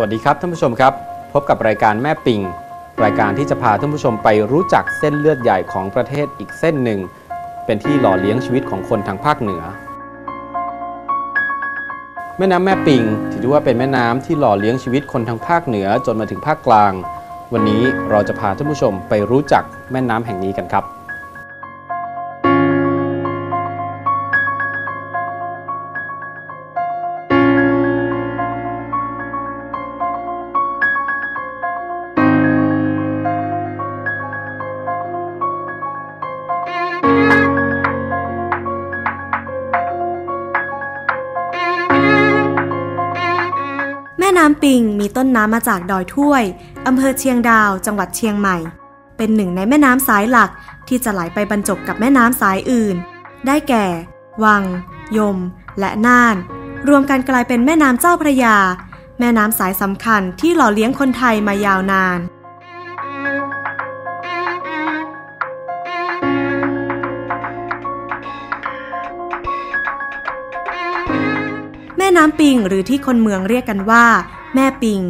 วัสดีครับท่านผู้ชมครับ พบกับรายการแม่ปิง รายการที่จะพาท่านผู้ชมไปรู้จักเส้นเลือดใหญ่ของประเทศอีกเส้นหนึ่ง เป็นที่หล่อเลี้ยงชีวิตของคนทางภาคเหนือ แม่น้ำแม่ปิงถือว่าเป็นแม่น้ำที่หล่อเลี้ยงชีวิตคนทางภาคเหนือจนมาถึงภาคกลาง วันนี้เราจะพาท่านผู้ชมไปรู้จักแม่น้ำแห่งนี้กันครับ ม่น้ำปิงมีต้นน้ำมาจากดอยถ้วยอำเภอเชียงดาว จังหวัดเชียงใหม่ เป็นหนึ่งในแม่น้ำสายหลักที่จะไหลไปบรรจบกับแม่น้ำสายอื่น ได้แก่ วัง ยม และน่าน รวมกันกลายเป็นแม่น้ำเจ้าพระยา แม่น้ำสายสำคัญที่หล่อเลี้ยงคนไทยมายาวนาน น้ำปิงหรือที่คนเมืองเรียกกันว่า แม่ปิง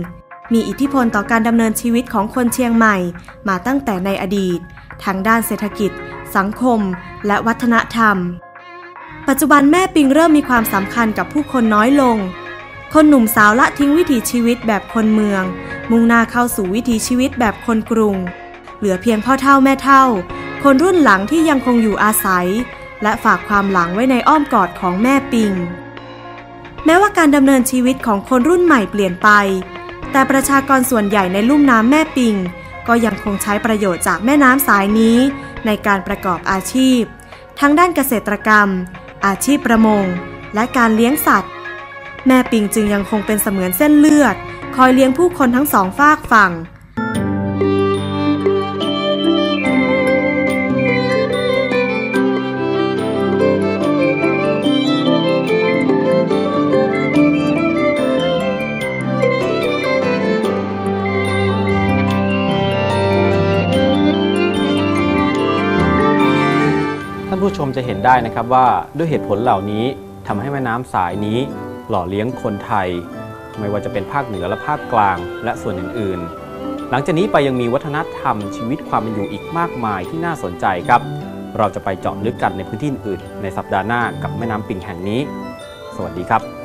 มีอิทธิพลต่อการดำเนินชีวิตของคนเชียงใหม่ มาตั้งแต่ในอดีตทั้งด้านเศรษฐกิจ สังคม และวัฒนธรรม ปัจจุบันแม่ปิงเริ่มมีความสำคัญกับผู้คนน้อยลง คนหนุ่มสาวละทิ้งวิถีชีวิตแบบคนเมือง มุ่งหน้าเข้าสู่วิถีชีวิตแบบคนกรุง เหลือเพียงพ่อเฒ่าแม่เฒ่า คนรุ่นหลังที่ยังคงอยู่อาศัย และฝากความหลังไว้ในอ้อมกอดของแม่ปิง แม้ว่าการดำเนินชีวิตของคนรุ่นใหม่เปลี่ยนไป แต่ประชากรส่วนใหญ่ในลุ่มน้ำแม่ปิง ก็ยังคงใช้ประโยชน์จากแม่น้ำสายนี้ ในการประกอบอาชีพ ทั้งด้านเกษตรกรรม อาชีพประมง และการเลี้ยงสัตว์ แม่ปิงจึงยังคงเป็นเสมือนเส้นเลือด คอยเลี้ยงผู้คนทั้งสองฝากฝั่งานผู้ชมจะเห็นได้นะครับว่าด้วยเหตุผลเหล่านี้ทำให้แม่น้ำสายนี้ หล่อเลี้ยงคนไทย ไม่ว่าจะเป็นภาคเหนือและภาคกลางและส่วนอื่นๆ หลังจากนี้ไปยังมีวัฒนธรรมชีวิตความเป็นอยู่อีกมากมายที่น่าสนใจครับ เราจะไปเจาะลึกกันในพื้นที่อื่นในสัปดาห์หน้ากับแม่น้ำปิงแห่งนี้ สวัสดีครับ